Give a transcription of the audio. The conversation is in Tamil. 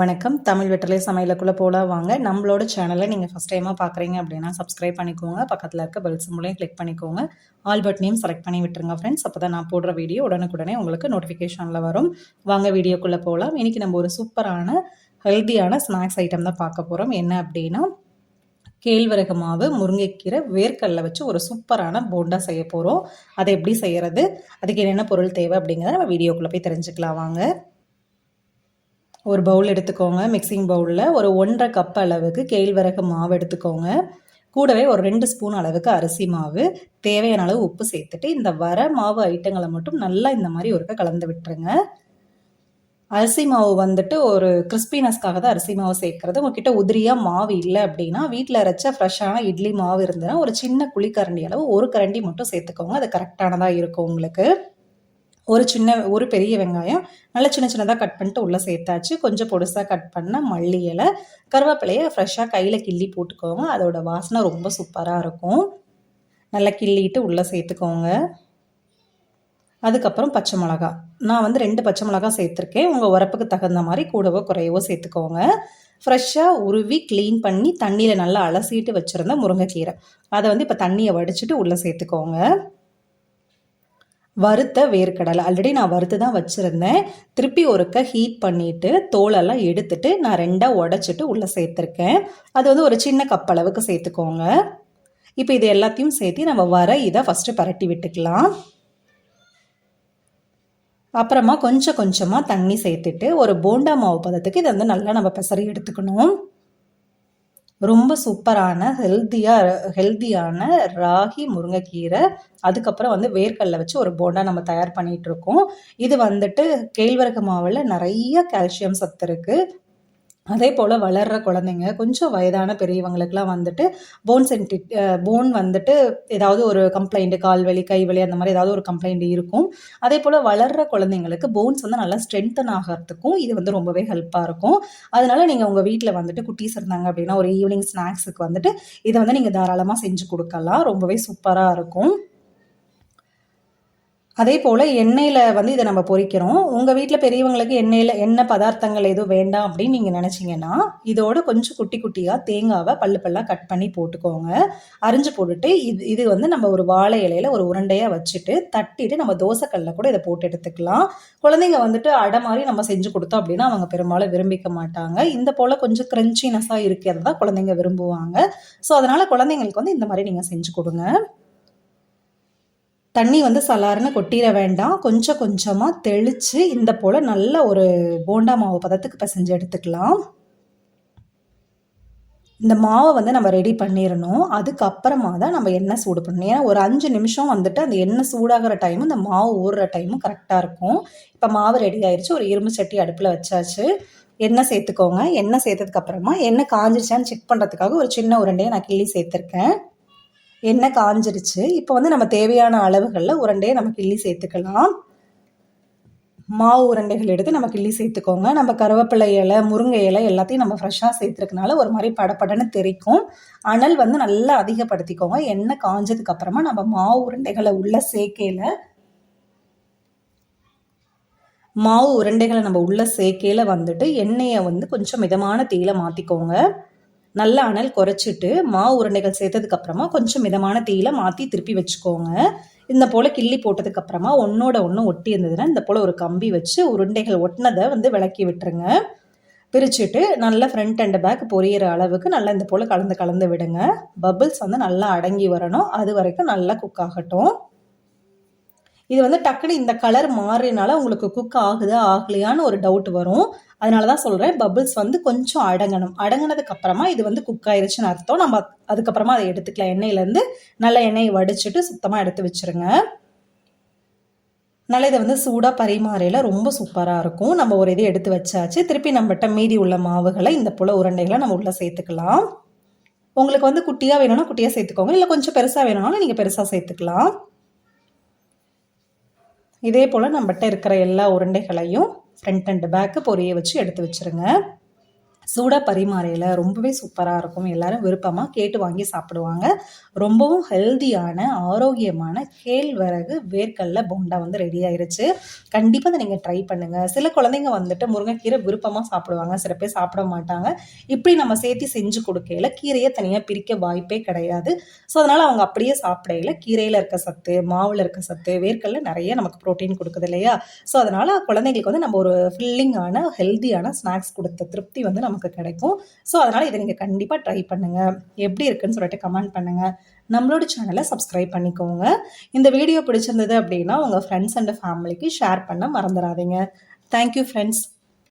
வணக்கம். தமிழ் வெட்டலை சமையலுக்குள்ளே போல வாங்க. நம்மளோட சேனலை நீங்கள் ஃபஸ்ட் டைமாக பார்க்குறீங்க அப்படின்னா சப்ஸ்கிரைப் பண்ணிக்கோங்க. பக்கத்தில் இருக்க பெல் சிம்பிளையும் கிளிக் பண்ணிக்கோங்க. ஆல் பட்டனையும் செலக்ட் பண்ணி விட்டுருங்க ஃப்ரெண்ட்ஸ் அப்போ தான் நான் போடுற வீடியோ உடனுக்குடனே உங்களுக்கு நோட்டிஃபிகேஷனில் வரும். வாங்க வீடியோக்குள்ளே போகலாம் இன்றைக்கி நம்ம ஒரு சூப்பரான ஹெல்த்தியான ஸ்நாக்ஸ் ஐட்டம் தான் பார்க்க போகிறோம் என்ன அப்படின்னா கேழ்வரகு மாவு முருங்கைக்கீரை வேர்க்கல்லை வச்சு ஒரு சூப்பரான போண்டா செய்ய போகிறோம் அதை எப்படி செய்கிறது அதுக்கு என்னென்ன பொருள் தேவை அப்படிங்கிறத நம்ம வீடியோக்குள்ளே போய் தெரிஞ்சுக்கலாம். வாங்க. ஒரு பவுல் எடுத்துக்கோங்க. மிக்சிங் பவுலில் ஒரு ஒன்றரை கப் அளவுக்கு கேழ்வரகு மாவு எடுத்துக்கோங்க. கூடவே ஒரு ரெண்டு ஸ்பூன் அளவுக்கு அரிசி மாவு. தேவையான அளவு உப்பு சேர்த்துட்டு இந்த வர மாவு ஐட்டங்களை மட்டும் நல்லா இந்த மாதிரி ஒருக்க கலந்து விட்டுருங்க. அரிசி மாவு வந்துட்டு ஒரு கிறிஸ்பினஸ்க்காக தான் அரிசி மாவு சேர்க்குறது. உங்ககிட்ட உதிரியாக மாவு இல்லை அப்படின்னா வீட்டில் அரைச்ச ஃப்ரெஷ்ஷான இட்லி மாவு இருந்ததுன்னா ஒரு சின்ன குழிக்கரண்டி அளவு ஒரு கரண்டி மட்டும் சேர்த்துக்கோங்க. அது கரெக்டானதாக இருக்கும் உங்களுக்கு. ஒரு சின்ன ஒரு பெரிய வெங்காயம் நல்லா சின்ன சின்னதாக கட் பண்ணிட்டு உள்ளே சேர்த்தாச்சு. கொஞ்சம் பொடுசாக கட் பண்ண மல்லி இலை கருவேப்பிலையை ஃப்ரெஷ்ஷாக கையில் கிள்ளி போட்டுக்கோங்க. அதோட வாசனை ரொம்ப சூப்பராக இருக்கும். நல்லா கிள்ளிட்டு உள்ளே சேர்த்துக்கோங்க. அதுக்கப்புறம் பச்சை மிளகா. நான் வந்து ரெண்டு பச்சை மிளகா சேர்த்துருக்கேன். உங்கள் உரப்புக்கு தகுந்த மாதிரி கூடவோ குறையவோ சேர்த்துக்கோங்க. ஃப்ரெஷ்ஷாக உருவி க்ளீன் பண்ணி தண்ணியில் நல்லா அலசிட்டு வச்சுருந்த முருங்கைக்கீரை. அதை வந்து இப்போ தண்ணியை வடிச்சிட்டு உள்ளே சேர்த்துக்கோங்க. வறுத்த வேர்க்கடலை. ஆல்ரெடி நான் வறுத்து தான் வச்சுருந்தேன். திருப்பி ஒருக்க ஹீட் பண்ணிவிட்டு தோலெல்லாம் எடுத்துட்டு நான் ரெண்டாக உடச்சிட்டு உள்ளே சேர்த்துருக்கேன். அது வந்து ஒரு சின்ன கப் அளவுக்கு சேர்த்துக்கோங்க. இப்போ இது எல்லாத்தையும் சேர்த்து நம்ம வர இதை ஃபஸ்ட்டு பரட்டி விட்டுக்கலாம். அப்புறமா கொஞ்சம் கொஞ்சமாக தண்ணி சேர்த்துட்டு ஒரு போண்டா மாவு பதத்துக்கு இதை வந்து நல்லா நம்ம பெசரி எடுத்துக்கணும். ரொம்ப சூப்பரான ஹெல்த்தியாக ஹெல்த்தியான ராகி முருங்கைக்கீரை. அதுக்கப்புறம் வந்து வேர்க்கடலை வச்சு ஒரு போண்டா நம்ம தயார் பண்ணிகிட்ருக்கோம் இது வந்துட்டு கேழ்வரகு மாவில் நிறைய கால்சியம் சத்து இருக்குது அதே போல் வளர்கிற குழந்தைங்க கொஞ்சம் வயதான பெரியவங்களுக்குலாம் வந்துட்டு போன் சென்டி போன் வந்துட்டு ஏதாவது ஒரு கம்ப்ளைண்ட்டு கால் வலி கை வலி அந்த மாதிரி ஏதாவது ஒரு கம்ப்ளைண்ட் இருக்கும். அதே போல் வளர்கிற குழந்தைங்களுக்கு போன்ஸ் வந்து நல்லா ஸ்ட்ரென்தன் ஆகிறதுக்கும் இது வந்து ரொம்பவே ஹெல்ப்பாக இருக்கும். அதனால நீங்கள் உங்கள் வீட்டில் வந்துட்டு குட்டீஸ் இருந்தாங்க அப்படின்னா ஒரு ஈவினிங் ஸ்நாக்ஸுக்கு வந்துட்டு இதை வந்து நீங்கள் தாராளமாக செஞ்சு கொடுக்கலாம். ரொம்பவே சூப்பராக இருக்கும். அதே போல் எண்ணெயில் வந்து இதை நம்ம பொரிக்கிறோம் உங்கள் வீட்டில் பெரியவங்களுக்கு எண்ணெயில் எண்ணெய் பதார்த்தங்கள் எதுவும் வேண்டாம் அப்படின்னு நீங்கள் நினச்சிங்கன்னா இதோட கொஞ்சம் குட்டி குட்டியாக தேங்காவை பல்லு பல்லாக கட் பண்ணி போட்டுக்கோங்க. அரிஞ்சு போட்டுட்டு இது இது வந்து நம்ம ஒரு வாழை இலையில் ஒரு உருண்டையாக வச்சுட்டு தட்டிட்டு நம்ம தோசைக்கல்ல கூட இதை போட்டு எடுத்துக்கலாம். குழந்தைங்க வந்துட்டு அடை மாதிரி நம்ம செஞ்சு கொடுத்தோம் அப்படின்னா அவங்க பெரும்பாலும் விரும்பிக்க மாட்டாங்க. இந்த போல் கொஞ்சம் க்ரன்ச்சினஸாக இருக்கிறது தான் குழந்தைங்க விரும்புவாங்க. ஸோ அதனால் குழந்தைங்களுக்கு வந்து இந்த மாதிரி நீங்கள் செஞ்சு கொடுங்க. தண்ணி வந்து சலாருன்னு கொட்டிட வேண்டாம். கொஞ்சம் கொஞ்சமாக தெளித்து இந்த போல் நல்ல ஒரு போண்டா மாவு பதத்துக்கு பிசைஞ்சு எடுத்துக்கலாம். இந்த மாவை வந்து நம்ம ரெடி பண்ணிடணும் அதுக்கப்புறமா தான் நம்ம எண்ணெய் சூடு பண்ணணும். ஏன்னா ஒரு அஞ்சு நிமிஷம் வந்துட்டு அந்த எண்ணெய் சூடாகிற டைமும் இந்த மாவு ஊறுற டைமும் கரெக்டாக இருக்கும். இப்போ மாவு ரெடி ஆயிடுச்சு ஒரு இரும்பு சட்டி அடுப்பில் வச்சாச்சு. எண்ணெய் சேர்த்துக்கோங்க. எண்ணெய் சேர்த்ததுக்கப்புறமா எண்ணெய் காஞ்சிருச்சான்னு செக் பண்ணுறதுக்காக ஒரு சின்ன உருண்டையை நான் கிள்ளி சேர்த்துருக்கேன். எண்ணெய் காஞ்சிருச்சு. இப்போ வந்து நம்ம தேவையான அளவுகளில் உருண்டையை நம்ம கிள்ளி சேர்த்துக்கலாம். மாவு உருண்டைகள் எடுத்து நம்ம கிள்ளி சேர்த்துக்கோங்க. நம்ம கருவேப்பிலை இலை முருங்கை இலை எல்லாத்தையும் நம்ம ஃப்ரெஷ்ஷாக சேர்த்துருக்கனால ஒரு மாதிரி படப்படன்னு தெரிக்கும். அனல் வந்து நல்லா அதிகப்படுத்திக்கோங்க. எண்ணெய் காஞ்சதுக்கு அப்புறமா நம்ம மாவு உருண்டைகளை உள்ள சேர்க்கையில் மாவு உருண்டைகளை நம்ம உள்ள சேர்க்கையில் வந்துட்டு எண்ணெயை வந்து கொஞ்சம் மிதமான தீயில மாற்றிக்கோங்க நல்ல அனல் குறைச்சிட்டு மாவு உருண்டைகள் சேர்த்ததுக்கு அப்புறமா கொஞ்சம் மிதமான தீயில மாற்றி திருப்பி வச்சுக்கோங்க. இந்த போல் கிள்ளி போட்டதுக்கு அப்புறமா ஒன்றோட ஒன்று ஒட்டி இருந்ததுன்னா இந்த போல் ஒரு கம்பி வச்சு உருண்டைகள் ஒட்டினதை வந்து விளக்கி விட்டுருங்க. பிரிச்சுட்டு நல்லா ஃப்ரண்ட் அண்ட் பேக் பொரியற அளவுக்கு நல்லா இந்த போல் கலந்து கலந்து விடுங்க. பபிள்ஸ் வந்து நல்லா அடங்கி வரணும். அது வரைக்கும் நல்லா குக் ஆகட்டும். இது வந்து டக்குனு இந்த கலர் மாறினால உங்களுக்கு குக் ஆகுதா ஆகலையான்னு ஒரு டவுட் வரும். அதனால தான் சொல்கிறேன் பபிள்ஸ் வந்து கொஞ்சம் அடங்கணும். அடங்கினதுக்கு அப்புறமா இது வந்து குக் ஆயிருச்சுன்னு அர்த்தம். நம்ம அதுக்கப்புறமா அதை எடுத்துக்கலாம். எண்ணெயிலேருந்து நல்ல எண்ணெயை வடிச்சிட்டு சுத்தமாக எடுத்து வச்சுருங்க. நல்ல இதை வந்து சூடாக பரிமாறையில் ரொம்ப சூப்பராக இருக்கும். நம்ம ஒரு இதை எடுத்து வச்சாச்சு. திருப்பி நம்மகிட்ட மீதி உள்ள மாவுகளை இந்த புல உருண்டைகளை நம்ம உள்ளே சேர்த்துக்கலாம். உங்களுக்கு வந்து குட்டியாக வேணும்னா குட்டியாக சேர்த்துக்கோங்க. இல்லை கொஞ்சம் பெருசாக வேணும்னாலும் நீங்கள் பெருசாக சேர்த்துக்கலாம். இதே போல் நம்மகிட்ட இருக்கிற எல்லா உருண்டைகளையும் ஃப்ரண்ட் அண்ட் பேக்கு பொரிய வச்சு எடுத்து வச்சுருங்க. சூடாக பரிமாறையில் ரொம்பவே சூப்பராக இருக்கும். எல்லாரும் விருப்பமாக கேட்டு வாங்கி சாப்பிடுவாங்க. ரொம்பவும் ஹெல்தியான ஆரோக்கியமான கேழ்வரகு வேர்க்கடல போண்டா வந்து ரெடி ஆயிருச்சு. கண்டிப்பாக அதை நீங்கள் ட்ரை பண்ணுங்கள் சில குழந்தைங்க வந்துட்டு முருங்கைக்கீரை விருப்பமாக சாப்பிடுவாங்க. சில பேர் சாப்பிட மாட்டாங்க. இப்படி நம்ம சேர்த்து செஞ்சு கொடுக்கையில கீரையை தனியாக பிரிக்க வாய்ப்பே கிடையாது. ஸோ அதனால் அவங்க அப்படியே சாப்பிடையில கீரையில் இருக்க சத்து மாவில் இருக்க சத்து வேர்க்கடல நிறைய நமக்கு ப்ரோட்டீன் கொடுக்குது இல்லையா? ஸோ அதனால் குழந்தைங்களுக்கு வந்து நம்ம ஒரு ஃபில்லிங்கான ஹெல்தியான ஸ்நாக்ஸ் கொடுத்த திருப்தி வந்து நம்ம நமக்கு கிடைக்கும். ஸோ அதனால் இதை நீங்கள் கண்டிப்பாக ட்ரை பண்ணுங்கள் எப்படி இருக்குன்னு சொல்லிட்டு கமெண்ட் பண்ணுங்கள் நம்மளோட சேனலை சப்ஸ்கிரைப் பண்ணிக்கோங்க. இந்த வீடியோ பிடிச்சிருந்தது அப்படின்னா உங்கள் ஃப்ரெண்ட்ஸ் அண்ட் ஃபேமிலிக்கு ஷேர் பண்ண மறந்துடாதீங்க தேங்க்யூ ஃப்ரெண்ட்ஸ்